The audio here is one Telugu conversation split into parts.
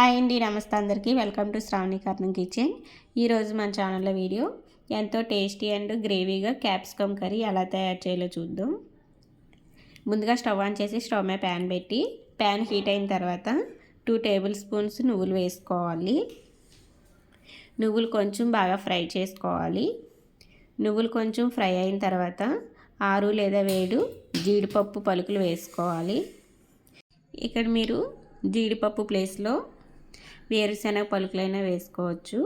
హాయ్ అండి నమస్తే అందరికీ. Welcome to Sravani Karnam kitchen. ఈరోజు మన ఛానల్లో వీడియో ఎంతో టేస్టీ అండ్ గ్రేవీగా క్యాప్సికమ్ కర్రీ ఎలా తయారు చేయాలో చూద్దాం. ముందుగా స్టవ్ ఆన్ చేసి స్టవ్ మీద ప్యాన్ పెట్టి ప్యాన్ హీట్ అయిన తర్వాత టూ టేబుల్ స్పూన్స్ నువ్వులు వేసుకోవాలి. నువ్వులు కొంచెం బాగా ఫ్రై చేసుకోవాలి. నువ్వులు కొంచెం ఫ్రై అయిన తర్వాత ఆరు లేదా వేడు జీడిపప్పు పలుకులు వేసుకోవాలి. ఇక్కడ మీరు జీడిపప్పు ప్లేస్లో వేరుశనగ పలుకులైనా వేసుకోవచ్చు.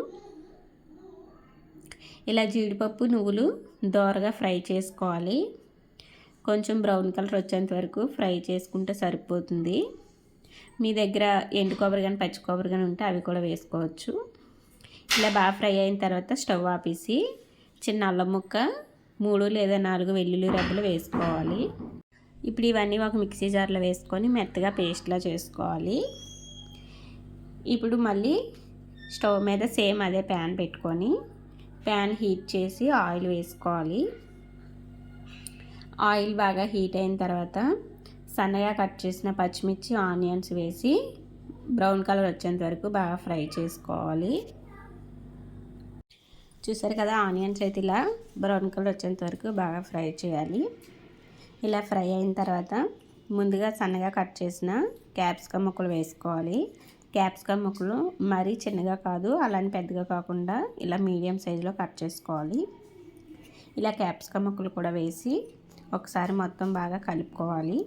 ఇలా జీడిపప్పు నువ్వులు దోరగా ఫ్రై చేసుకోవాలి. కొంచెం బ్రౌన్ కలర్ వచ్చేంత వరకు ఫ్రై చేసుకుంటే సరిపోతుంది. మీ దగ్గర ఎండు కొబ్బరి కానీ పచ్చి కొబ్బరి కానీ ఉంటే అవి కూడా వేసుకోవచ్చు. ఇలా బాగా ఫ్రై అయిన తర్వాత స్టవ్ ఆపేసి చిన్న అల్లం ముక్క మూడు లేదా నాలుగు వెల్లుల్లి రబ్బలు వేసుకోవాలి. ఇప్పుడు ఇవన్నీ ఒక మిక్సీ జార్లో వేసుకొని మెత్తగా పేస్ట్లా చేసుకోవాలి. ఇప్పుడు మళ్ళీ స్టవ్ మీద సేమ్ అదే ప్యాన్ పెట్టుకొని ప్యాన్ హీట్ చేసి ఆయిల్ వేసుకోవాలి. ఆయిల్ బాగా హీట్ అయిన తర్వాత సన్నగా కట్ చేసిన పచ్చిమిర్చి ఆనియన్స్ వేసి బ్రౌన్ కలర్ వచ్చేంత వరకు బాగా ఫ్రై చేసుకోవాలి. చూసారు కదా ఆనియన్స్ అయితే ఇలా బ్రౌన్ కలర్ వచ్చేంత వరకు బాగా ఫ్రై చేయాలి. ఇలా ఫ్రై అయిన తర్వాత ముందుగా సన్నగా కట్ చేసిన క్యాప్సికమ్ ముక్కలు వేసుకోవాలి. క్యాప్సికమ్ ముక్కలు మరీ చిన్నగా కాదు అలానే పెద్దగా కాకుండా ఇలా మీడియం సైజులో కట్ చేసుకోవాలి. ఇలా క్యాప్సికమ్ ముక్కలు కూడా వేసి ఒకసారి మొత్తం బాగా కలుపుకోవాలి.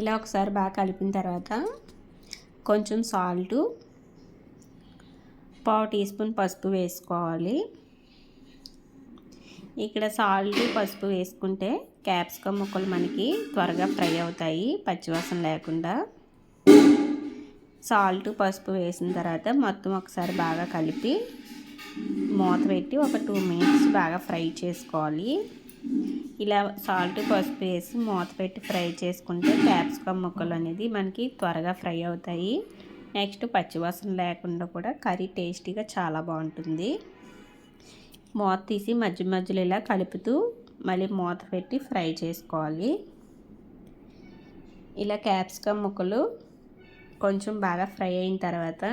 ఇలా ఒకసారి బాగా కలిపిన తర్వాత కొంచెం సాల్టు పావు టీ స్పూన్ పసుపు వేసుకోవాలి. ఇక్కడ సాల్ట్ పసుపు వేసుకుంటే క్యాప్సికమ్ ముక్కలు మనకి త్వరగా ఫ్రై అవుతాయి పచ్చివాసన లేకుండా. సాల్ట్ పసుపు వేసిన తర్వాత మొత్తం ఒకసారి బాగా కలిపి మూత పెట్టి ఒక టూ మినిట్స్ బాగా ఫ్రై చేసుకోవాలి. ఇలా సాల్ట్ పసుపు వేసి మూత పెట్టి ఫ్రై చేసుకుంటే క్యాప్సికమ్ ముక్కలు అనేది మనకి త్వరగా ఫ్రై అవుతాయి. నెక్స్ట్ పచ్చివాసన లేకుండా కూడా కర్రీ టేస్టీగా చాలా బాగుంటుంది. మూత తీసి మధ్య మధ్యలో ఇలా కలుపుతూ మళ్ళీ మూత పెట్టి ఫ్రై చేసుకోవాలి. ఇలా క్యాప్సికమ్ ముక్కలు కొంచెం బాగా ఫ్రై అయిన తర్వాత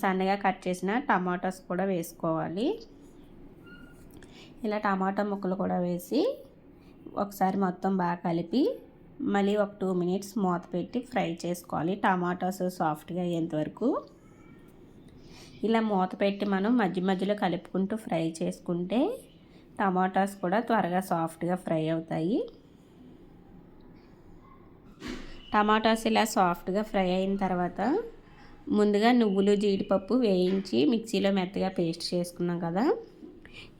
సన్నగా కట్ చేసిన టమాటోస్ కూడా వేసుకోవాలి. ఇలా టమాటా ముక్కలు కూడా వేసి ఒకసారి మొత్తం బాగా కలిపి మళ్ళీ ఒక టూ మినిట్స్ మూత పెట్టి ఫ్రై చేసుకోవాలి. టమాటోస్ సాఫ్ట్గా అయ్యేంత వరకు. ఇలా మూత పెట్టి మనం మధ్య మధ్యలో కలుపుకుంటూ ఫ్రై చేసుకుంటే టమాటాస్ కూడా త్వరగా సాఫ్ట్గా ఫ్రై అవుతాయి. టమాటాస్ ఇలా సాఫ్ట్గా ఫ్రై అయిన తర్వాత ముందుగా నువ్వులు జీడిపప్పు వేయించి మిక్సీలో మెత్తగా పేస్ట్ చేసుకున్నాం కదా.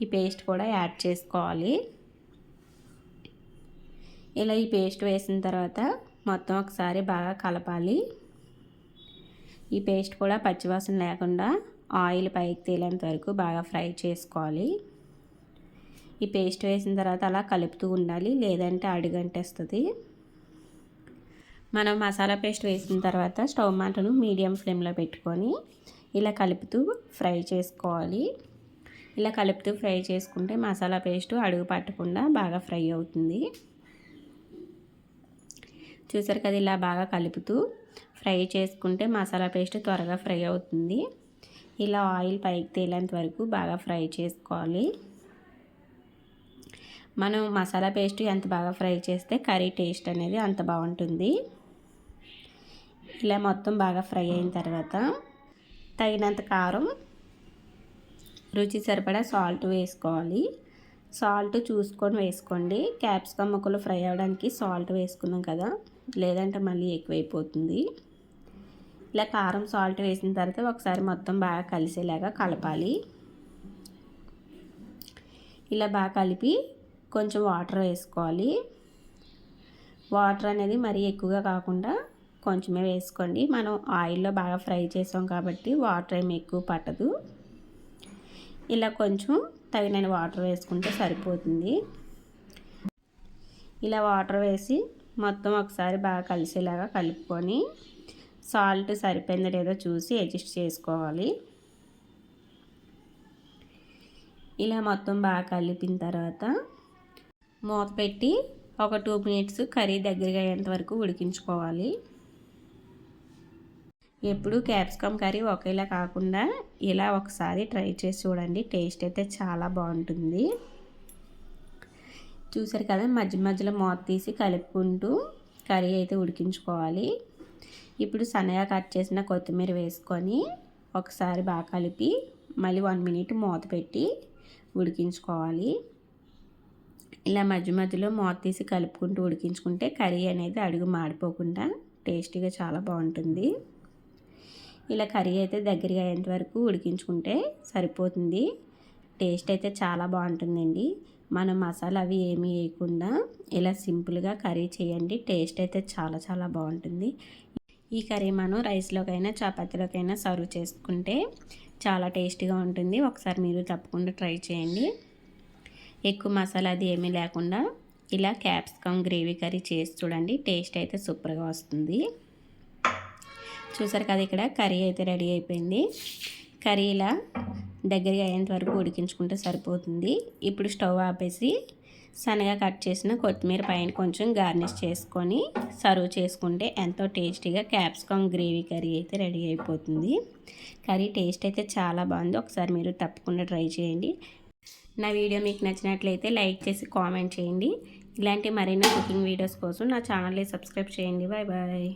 ఈ పేస్ట్ కూడా యాడ్ చేసుకోవాలి. ఇలా ఈ పేస్ట్ వేసిన తర్వాత మొత్తం ఒకసారి బాగా కలపాలి. ఈ పేస్ట్ కూడా పచ్చివాసన లేకుండా ఆయిల్ పైకి తేలేంత వరకు బాగా ఫ్రై చేసుకోవాలి. ఈ పేస్ట్ వేసిన తర్వాత అలా కలుపుతూ ఉండాలి లేదంటే అడుగంటేస్తుంది. మనం మసాలా పేస్ట్ వేసిన తర్వాత స్టవ్ మాటను మీడియం ఫ్లేమ్లో పెట్టుకొని ఇలా కలుపుతూ ఫ్రై చేసుకోవాలి. ఇలా కలుపుతూ ఫ్రై చేసుకుంటే మసాలా పేస్ట్ అడుగు పట్టకుండా బాగా ఫ్రై అవుతుంది. చూసారు కదా ఇలా బాగా కలుపుతూ ఫ్రై చేసుకుంటే మసాలా పేస్ట్ త్వరగా ఫ్రై అవుతుంది. ఇలా ఆయిల్ పైకి తేలేంత వరకు బాగా ఫ్రై చేసుకోవాలి. మనం మసాలా పేస్ట్ ఎంత బాగా ఫ్రై చేస్తే కర్రీ టేస్ట్ అనేది అంత బాగుంటుంది. ఇలా మొత్తం బాగా ఫ్రై అయిన తర్వాత తగినంత కారం రుచి సరిపడా సాల్ట్ వేసుకోవాలి. సాల్ట్ చూసుకొని వేసుకోండి. క్యాప్సికమ్ ముక్కలు ఫ్రై అవ్వడానికి సాల్ట్ వేసుకున్నాం కదా లేదంటే మళ్ళీ ఎక్కువైపోతుంది. ఇలా కారం సాల్ట్ వేసిన తర్వాత ఒకసారి మొత్తం బాగా కలిసేలాగా కలపాలి. ఇలా బాగా కలిపి కొంచెం వాటర్ వేసుకోవాలి. వాటర్ అనేది మరీ ఎక్కువగా కాకుండా కొంచెమే వేసుకోండి. మనం ఆయిల్లో బాగా ఫ్రై చేసాం కాబట్టి వాటర్ ఏమి ఎక్కువ పట్టదు. ఇలా కొంచెం తగిన వాటర్ వేసుకుంటే సరిపోతుంది. ఇలా వాటర్ వేసి మొత్తం ఒకసారి బాగా కలిసేలాగా కలుపుకొని సాల్ట్ సరిపోయిందో లేదో చూసి అడ్జస్ట్ చేసుకోవాలి. ఇలా మొత్తం బాగా కలిపిన తర్వాత మూత పెట్టి ఒక టూ మినిట్స్ కర్రీ దగ్గరగా అయ్యేంత వరకు ఉడికించుకోవాలి. ఎప్పుడు క్యాప్సికమ్ కర్రీ ఒకేలా కాకుండా ఇలా ఒకసారి ట్రై చేసి చూడండి. టేస్ట్ అయితే చాలా బాగుంటుంది. చూసారు కదా మధ్య మధ్యలో మూత తీసి కలుపుకుంటూ కర్రీ అయితే ఉడికించుకోవాలి. ఇప్పుడు సన్నగా కట్ చేసిన కొత్తిమీర వేసుకొని ఒకసారి బాగా కలిపి మళ్ళీ వన్ మినిట్ మూత పెట్టి ఉడికించుకోవాలి. ఇలా మధ్య మధ్యలో మూత తీసి కలుపుకుంటూ ఉడికించుకుంటే కర్రీ అనేది అడుగు మాడిపోకుండా టేస్టీగా చాలా బాగుంటుంది. ఇలా కర్రీ అయితే దగ్గరగా అయ్యేంత వరకు ఉడికించుకుంటే సరిపోతుంది. టేస్ట్ అయితే చాలా బాగుంటుందండి. మనం మసాలా అవి ఏమీ వేయకుండా ఇలా సింపుల్గా కర్రీ చేయండి. టేస్ట్ అయితే చాలా చాలా బాగుంటుంది. ఈ కర్రీ మనం రైస్లోకైనా చపాతీలోకైనా సర్వ్ చేసుకుంటే చాలా టేస్టీగా ఉంటుంది. ఒకసారి మీరు తప్పకుండా ట్రై చేయండి. ఎక్కువ మసాలా అది ఏమీ లేకుండా ఇలా క్యాప్సికమ్ గ్రేవీ కర్రీ చేసి చూడండి. టేస్ట్ అయితే సూపర్గా వస్తుంది. చూసారు కదా ఇక్కడ కర్రీ అయితే రెడీ అయిపోయింది. కర్రీ ఇలా దగ్గరగా అయ్యేంత వరకు ఉడికించుకుంటే సరిపోతుంది. ఇప్పుడు స్టవ్ ఆపేసి సన్నగా కట్ చేసిన కొత్తిమీర పైన కొంచెం గార్నిష్ చేసుకొని సర్వ్ చేసుకుంటే ఎంతో టేస్టీగా క్యాప్సికమ్ గ్రేవీ కర్రీ అయితే రెడీ అయిపోతుంది. కర్రీ టేస్ట్ అయితే చాలా బాగుంది. ఒకసారి మీరు తప్పకుండా ట్రై చేయండి. నా వీడియో మీకు నచ్చినట్లయితే లైక్ చేసి కామెంట్ చేయండి. ఇలాంటి మరిన్ని కుకింగ్ వీడియోస్ కోసం నా ఛానల్ని సబ్స్క్రైబ్ చేయండి. Bye bye